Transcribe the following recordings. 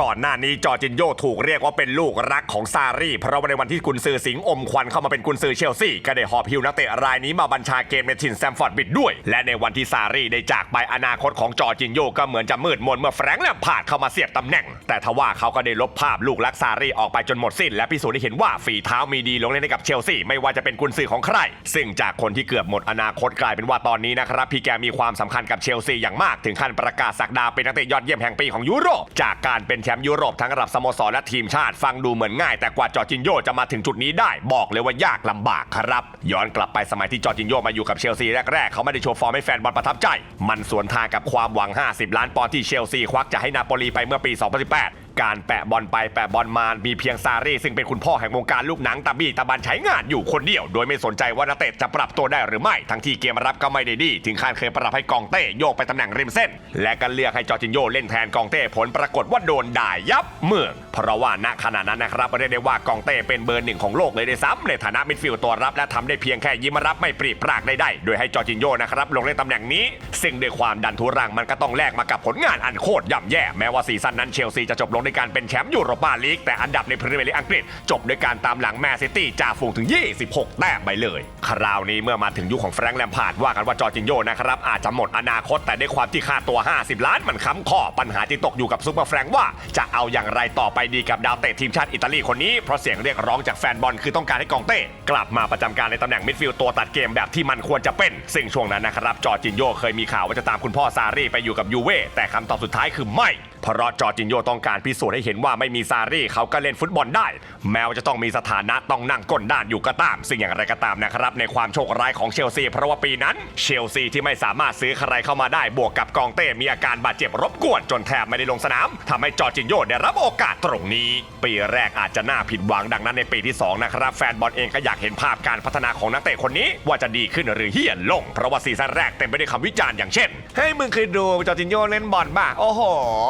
ก่อนหน้านี้จอร์จินโยถูกเรียกว่าเป็นลูกรักของซารีเพราะว่าในวันที่กุนซือสิงห์อมควันเข้ามาเป็นกุนซือเชลซีก็ได้หอบฮิวนักเตะรายนี้มาบัญชาเกมในถิ่นแซมฟอร์ดบิดด้วย และในวันที่ซารีได้จากไปอนาคตของจอร์จินโยก็เหมือนจะมืดมนเมื่อแฟรงค์แลมพาดเข้ามาเสียบตำแหน่ง แต่ทว่าเขาก็ได้ลบภาพลูกรักซารีออกไปจนหมดสิ้น และพิสูจน์ให้เห็นว่าฝีเท้ามีดีลงเล่นให้กับเชลซีไม่ว่าจะเป็นกุนซือของใคร ซึ่งจากคนที่เกือบหมดอนาคตกลายเป็นว่าตอนนี้นะครับพี่แกมีความสำคัญกับเชลซีอย่างมากถึงขั้นประกาศสักดาเป็นนักเตะยอดเยี่ยมแห่งปีของยุโรปจากการเป็นแชมป์ยุโรปทั้งระดับสโมสรและทีมชาติฟังดูเหมือนง่าย แต่กว่าจอร์จินโยจะมาถึงจุดนี้ได้บอกเลยว่ายากลำบากครับ ย้อนกลับไปสมัยที่จอร์จินโยมาอยู่กับเชลซีแรกๆ เขาไม่ได้โชว์ฟอร์มให้แฟนบอลประทับใจ มันสวนทางกับความหวัง 50 ล้านปอนด์ที่เชลซีควักจะให้นาโปลีไปเมื่อปี 2018 การแปะบอลไปแปะบอลมามีเพียงซารีซึ่งเป็นคุณพ่อแห่งวงการลูกหนังตาบี้ตาบันใช้งานอยู่คนเดียว โดยไม่สนใจว่านักเตะจะปรับตัวได้หรือไม่ ทั้งที่เกมรับก็ไม่ได้ดี ถึงขั้นเคยปรับให้กองเต้โยกไปตำแหน่งริมเส้น และก็เลือกให้จอร์จินโยเล่นแทนกองเต้ผลปรากฏว่าโดนด่ายับเมือง เพราะว่าณขณะนั้นนะครับเรียกได้ว่ากองเต้เป็นเบอร์หนึ่งของโลกเลยด้วยซ้ำในฐานะมิดฟิลด์ตัวรับและทำได้เพียงแค่ยิ้มรับไม่ปรีปรากใดๆโดยให้จอร์จินโยนะครับลงเล่นตำแหน่งนี้ ซึ่งด้วยความดันทุรังมันก็ต้องแลกมากับผลงานอันโคตรย่ำแย่แม้ว่าซีซั่นนั้นเชลซีจะจบลงในการเป็นแชมป์ยูโรปาลีก แต่อันดับในพรีเมียร์ลีกอังกฤษ จบด้วยการตามหลังแมนซิตี้จ่าฝูงถึง 26 แต้มไปเลย คราวนี้เมื่อมาถึงยุคของแฟรงค์แลมพาร์ดว่ากันว่าจอร์จินโยนะครับอาจจะหมดอนาคตแต่ด้วยความที่ค่าตัว 50 ล้านมันค้ำข้อปัญหาที่ตกอยู่กับซูเปอร์แฟรงค์ว่าจะเอาอย่างไรต่อไปดีกับดาวเตะทีมชาติอิตาลีคนนี้เพราะเสียงเรียกร้องจากแฟนบอลคือต้องการให้กองเต้กลับมาประจำการในตำแหน่งมิดฟิลด์ตัวตัดเกมแบบที่มันควรจะเป็น ซึ่งช่วงนั้นนะครับจอร์จินโยเคยมีข่าวว่าจะตามคุณพ่อซารีไปอยู่กับยูเว่แต่คำตอบสุดท้ายคือไม่ เพราะจอร์จินโยต้องการพิสูจน์ให้เห็นว่าไม่มีซารีเขาก็เล่นฟุตบอลได้ แม้ว่าจะต้องมีสถานะต้องนั่งก้นด้านอยู่ก็ตาม ซึ่งอย่างไรก็ตามนะครับ ในความโชคร้ายของเชลซี เพราะว่าปีนั้นเชลซีที่ไม่สามารถซื้อใครเข้ามาได้บวกกับกองเต้มีอาการบาดเจ็บรบกวนจนแทบไม่ได้ลงสนามทำให้จอร์จินโยได้รับโอกาสตรงนี้ ปีแรกอาจจะน่าผิดหวังดังนั้นในปีที่สองนะครับแฟนบอลเองก็อยากเห็นภาพการพัฒนาของนักเตะคนนี้ว่าจะดีขึ้นหรือเฮี้ยนลง เพราะว่าซีซั่นแรกเต็มไปด้วยคำวิจารณ์อย่างเช่นเฮ้มึงเคยดูจอร์จินโยเล่นบอลป่ะโอ้โห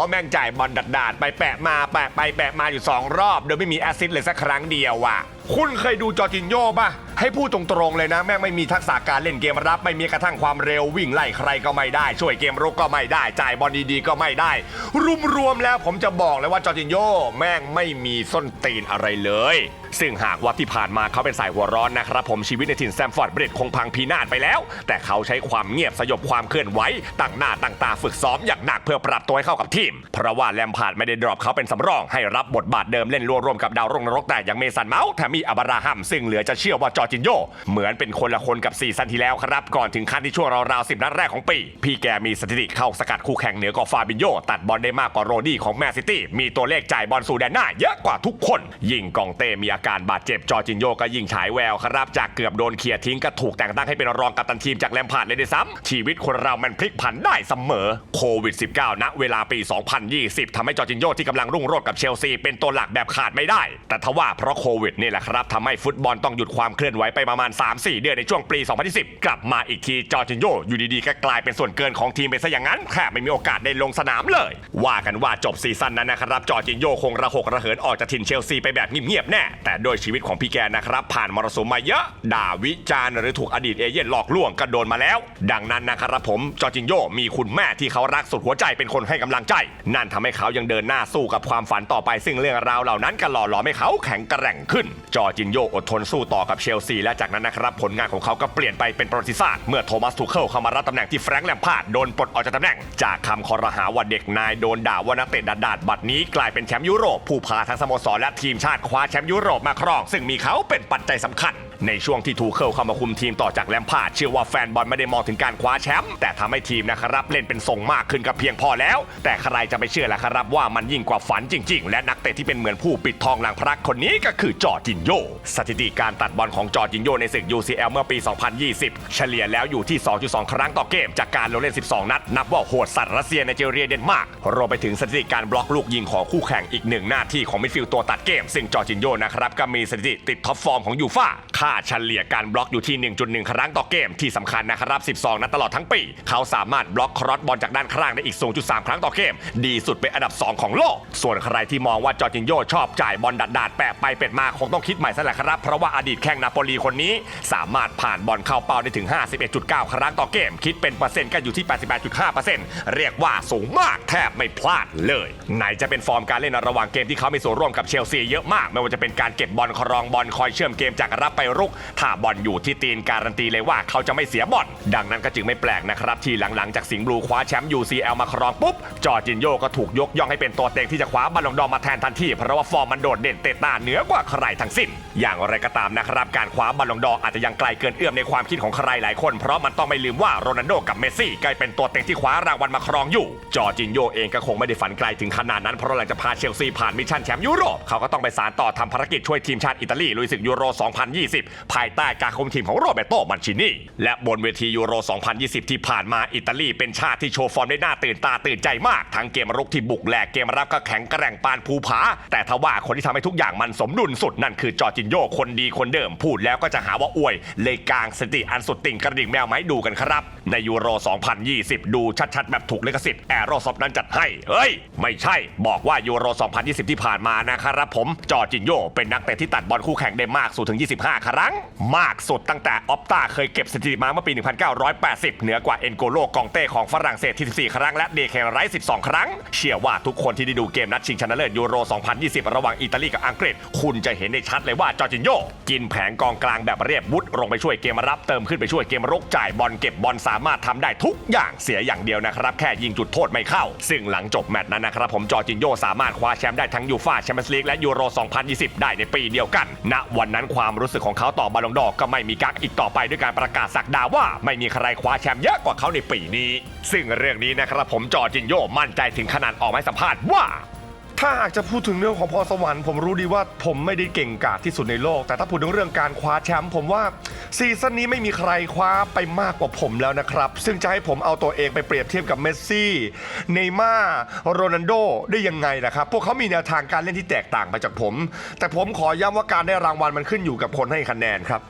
แม่งจ่ายบอลดัดดาดๆ ไปแปะมาแปะไปแปะมาอยู่ 2 รอบ โดยไม่มีแอสซิสต์เลยสักครั้งเดียวว่ะ คุณเคยดูจอร์จินโยป่ะ ให้พูดตรงๆเลยนะ แม่งไม่มีทักษะการเล่นเกมรับ ไม่มีกระทั่งความเร็ววิ่งไล่ใครก็ไม่ได้ ช่วยเกมรุกก็ไม่ได้ จ่ายบอลดีๆก็ไม่ได้ รวมๆแล้วผมจะบอกเลยว่าจอร์จินโยแม่งไม่มีส้นตีนอะไรเลย ซึ่งหากว่าที่ผ่านมาเขาเป็นสายหัวร้อนนะครับผมชีวิตในถิ่นแซมฟอร์ดบริดคงพังพินาศไปแล้ว แต่เขาใช้ความเงียบสยบความเคลื่อนไหวตั้งหน้าตั้งตาฝึกซ้อมอย่างหนักเพื่อปรับตัวให้เข้ากับทีม เพราะว่าแลมพาร์ดไม่ได้ดรอปเขาเป็นสำรองให้รับบทบาทเดิมเล่นร่วมร่วมกับดาวรุ่งนรกแต่อย่างเมสันเมาส์แถมมีอับราฮัมซึ่งเหลือจะเชื่อว่าจอร์จินโยเหมือนเป็นคนละคนกับซีซั่นที่แล้วครับก่อนถึงขั้นที่ช่วงราวๆสิบนัดแรกของปี พี่แกมีสถิติเข้าสกัดคู่แข่งเหนือกว่าฟาบินโยตัดบอลได้มากกว่าโรดี้ของแมนซิตี้มีตัวเลขจ่ายบอลสู่แดนหน้าเยอะกว่าทุกคน ยิงกองเต้มีอาการบาดเจ็บจอจินโยก็ยิงฉายแววครับจากเกือบโดนเคลียร์ทิ้งก็ถูกแต่งตั้งให้เป็นรองกัปตันทีมจากแลมพาร์ดเลยด้วยซ้ำชีวิตคนเรามันพลิกผันได้เสมอโควิด -19 ณเวลาปี 2020ทำให้จอจินโยที่กำลังรุ่งโรจน์กับเชลซีเป็นตัวหลักแบบขาดไม่ได้ แต่ทว่าเพราะโควิดนี่แหละครับทำให้ฟุตบอลต้องหยุดความเคลื่อนไหวไปประมาณ 3-4 เดือนในช่วงปี 2020กลับมาอีกทีจอจินโยอยู่ดีๆก็กลายเป็นส่วนเกินของทีมไปซะอย่างนั้นแค่ไม่มีโอกาสได้ลงสนามเลย ว่ากันว่าจบซีซั่นนั้นนะครับจอจินโยคงระหกระเหินออกจากถิ่นเชลซีไปแบบเงียบๆแน่แต่โดยชีวิตของพี่แกนะครับ ผ่านมรสุมมาเยอะ ด่าวิจารณ์หรือถูกอดีตเอเย่นหลอกลวงก็โดนมาแล้ว ดังนั้นนะครับผมจอร์จินโยมีคุณแม่ที่เขารักสุดหัวใจเป็นคนให้กำลังใจ นั่นทำให้เขายังเดินหน้าสู้กับความฝันต่อไป ซึ่งเรื่องราวเหล่านั้นก็หล่อหลอมให้เขาแข็งแกร่งขึ้น จอร์จินโยอดทนสู้ต่อกับเชลซีและจากนั้นนะครับผลงานของเขาก็เปลี่ยนไปเป็นประวัติศาสตร์เมื่อโทมัสทูเคิลเข้ามารับตำแหน่งที่แฟรงค์แลมพาร์ดโดนปลดออกจากตำแหน่ง จากคำคอรหาว่าเด็กนายโดนด่าว่านักเตะดาดาดบัดนี้กลายเป็นแชมป์ยุโรปผู้พาทั้งสโมสรและทีมชาติคว้าแชมป์ยุโรปปมาครอง ซึ่งมีเขาเป็นปัจจัยสำคัญในช่วงที่ทูเคิลเข้ามาคุมทีมต่อจากแลมพาร์ดเชื่อว่าแฟนบอลไม่ได้มองถึงการคว้าแชมป์แต่ทำให้ทีมนะครับเล่นเป็นทรงมากขึ้นก็เพียงพอแล้ว แต่ใครจะไปเชื่อล่ะครับว่ามันยิ่งกว่าฝันจริง ๆ และนักเตะที่เป็นเหมือนผู้ปิดทองหลังพระคนนี้ก็คือจอร์จินโยสถิติการตัดบอลของจอร์จินโยในศึก UCL เมื่อปี 2020 เฉลี่ยแล้วอยู่ที่ 2.2 ครั้งต่อเกม จากการลงเล่น 12 นัด นับว่าโหดสัตว์รัสเซียไนเจเรียเดนมาร์กรวมไปถึงสถิติการบล็อกลูกยิงของคู่แข่งอีกหนึ่งหน้าที่ของมิดฟิลด์ตัวตัดเกม ซึ่งจอร์จินโยนะครับก็มีสถิติติดท็อปฟอร์มของยูฟ่าค่าเฉลี่ยการบล็อกอยู่ที่ 1.1 ครั้งต่อเกมที่สำคัญนะครับ 12 นัดตลอดทั้งปี เขาสามารถบล็อกครอสบอลจากด้านข้างได้อีก 0.3 ครั้งต่อเกม ดีสุดเป็นอันดับ 2 ของโลก ส่วนใครที่มองว่าจอร์จินโยชอบจ่ายบอลดัดดาดๆแปะไปเป็ดมาคงต้องคิดใหม่ซะแหละครับ เพราะว่าอดีตแข้งนาโปลีคนนี้ สามารถผ่านบอลเข้าเป้าได้ถึง 51.9 ครั้งต่อเกม คิดเป็นเปอร์เซ็นต์ก็อยู่ที่ 88.5%เรียกว่าสูงมากแทบไม่พลาดเลย ไหนจะเป็นฟอร์มการเล่นระหว่างเกมที่เขามีส่วนร่วมกับเชลซีเยอะมาก ไม่ว่าจะเป็นการเก็บบอลครองบอลคอยเชื่อมเกมจากรับไปรุก ถ้าบอลอยู่ที่ตีนการันตีเลยว่าเขาจะไม่เสียบอลดังนั้นก็จึงไม่แปลกนะครับที่หลังๆจากสิงห์บลูคว้าแชมป์ UCL มาครองปุ๊บ จอร์จินโยก็ถูกยกย่องให้เป็นตัวเต็งที่จะคว้าบอลลงดอร์มาแทนทันทีเพราะว่าฟอร์มมันโดดเด่นเตะตาเหนือกว่าใครทั้งสิ้น อย่างไรก็ตามนะครับการคว้าบอลลงดอร์อาจจะยังไกลเกินเอื้อมในความคิดของใครหลายคน เพราะมันต้องไม่ลืมว่าโรนัลโดกับเมสซี่กลายเป็นตัวเต็งที่คว้ารางวัลมาครองอยู่ จอร์จินโยเองก็คงไม่ได้ฝันไกลถึงขนาดนั้นเพราะหลังจากพาเชลซีผ่านมิชชั่นแชมป์ยุโรปเขาก็ต้องไปสารต่อทำภารกิจช่วยทีมชาติอิตาลีลุยศึกยูโร 2020ภายใต้การคุมทีมของโรเบโตมันชินีและบนเวทียูโร 2020 ที่ผ่านมาอิตาลีเป็นชาติที่โชว์ฟอร์มได้น่าตื่นตาตื่นใจมาก ทั้งเกมรุกที่บุกแหลกเกมรับก็แข็งแกร่งปานภูผา แต่ทว่าคนที่ทำให้ทุกอย่างมันสมดุลสุดนั่นคือจอร์จินโยคนดีคนเดิมพูดแล้วก็จะหาว่าอวย เลยกลางสติอันสุดติ่งกระดิ่งแมวไม้ดูกันครับ ในยูโร 2020 ดูชัดๆ แบบถูกลิขสิทธิ์แอโรซอฟนั้นจัดให้เฮ้ย ไม่ใช่ บอกว่ายูโร 2020 ที่ผ่านมานะครับผมจอร์จินโยเป็นนักเตะที่ตัดบอลคู่แข่งได้มากสุดถึง 25ครั้งมากสุดตั้งแต่ออฟตาเคยเก็บสถิติมาเมื่อปี 1980 เหนือกว่าเอ็นโกโลกองเต้ของฝรั่งเศสที่14 ครั้งและเดเคไรส์12 ครั้ง เชื่อว่าทุกคนที่ได้ดูเกมนัดชิงชนะเลิศยูโร 2020 ระหว่างอิตาลีกับอังกฤษ คุณจะเห็นได้ชัดเลยว่าจอร์จินโยกินแผงกองกลางแบบเรียบวุฒลงไปช่วยเกมรับเติมขึ้นไปช่วยเกมรุกจ่ายบอลเก็บบอลสามารถทำได้ทุกอย่างเสียอย่างเดียวนะครับแค่ยิงจุดโทษไม่เข้า ซึ่งหลังจบแมตช์นั้นนะครับผมจอร์จินโยสามารถคว้าแชมป์ได้ทั้งยูฟ่าแชมเปี้ยนส์ลีกและยูโร 2020 ได้ในปีเดียวกันณวันนั้นความรู้สึกของเขาาต่อบอลลงดอกก็ไม่มีกักอีกต่อไปด้วยการประกาศสักดาว่า ไม่มีใครคว้าแชมป์เยอะกว่าเขาในปีนี้ ซึ่งเรื่องนี้นะครับผมจอจินโยมั่นใจถึงขนาดออกมาสัมภาษณ์ว่า ถ้าหากจะพูดถึงเรื่องของพรสวรรค์ผมรู้ดีว่าผมไม่ได้เก่งกาจที่สุดในโลก แต่ถ้าพูดถึงเรื่องการคว้าแชมป์ผมว่าซีซั่นนี้ไม่มีใครคว้าไปมากกว่าผมแล้วนะครับ ซึ่งจะให้ผมเอาตัวเองไปเปรียบเทียบกับเมสซี่เนย์ม่าร์โรนัลโดได้ยังไงล่ะครับ พวกเขามีแนวทางการเล่นที่แตกต่างไปจากผม แต่ผมขอย้ำว่าการได้รางวัลมันขึ้นอยู่กับคนให้คะแนนครับ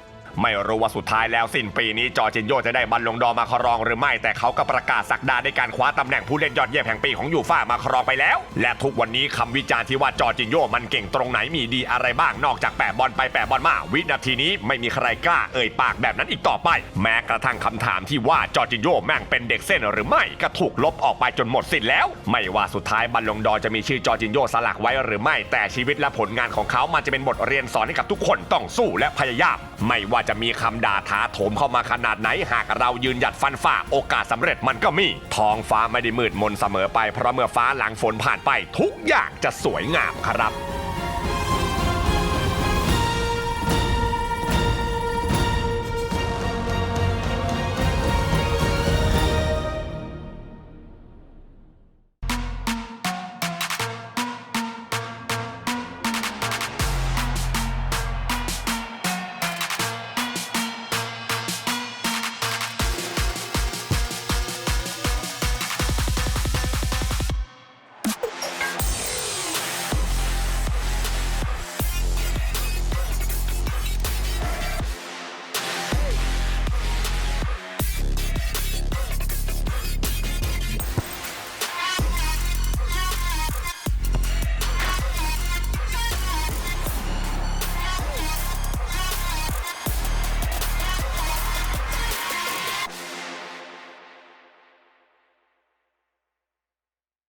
ไม่รู้ว่าสุดท้ายแล้วสิ้นปีนี้จอร์จินโยจะได้บอลลงดอมาครองหรือไม่ แต่เขาก็ประกาศสักดาในการคว้าตำแหน่งผู้เล่นยอดเยี่ยมแห่งปีของยูฟ่ามาครองไปแล้ว และทุกวันนี้คำวิจารณ์ที่ว่าจอร์จินโยมันเก่งตรงไหนมีดีอะไรบ้างนอกจากแปะบอลไปแปะบอลมาวินาทีนี้ไม่มีใครกล้าเอ่ยปากแบบนั้นอีกต่อไป แม้กระทั่งคำถามที่ว่าจอร์จินโยแม่งเป็นเด็กเส้นหรือไม่ก็ถูกลบออกไปจนหมดสิ้นแล้ว ไม่ว่าสุดท้ายบอลลงดอจะมีชื่อจอร์จินโยสลักไว้หรือไม่ แต่ชีวิตและผลงานของเขามันจะเป็นบทเรียนสอนให้กับทุกคนต้องสู้และพยายาม ไม่ว่าจะมีคำด่าท้าโถมเข้ามาขนาดไหน หากเรายืนหยัดฟันฝ่าโอกาสสำเร็จมันก็มี ท้องฟ้าไม่ได้มืดมนเสมอไป เพราะเมื่อฟ้าหลังฝนผ่านไป ทุกอย่างจะสวยงามครับ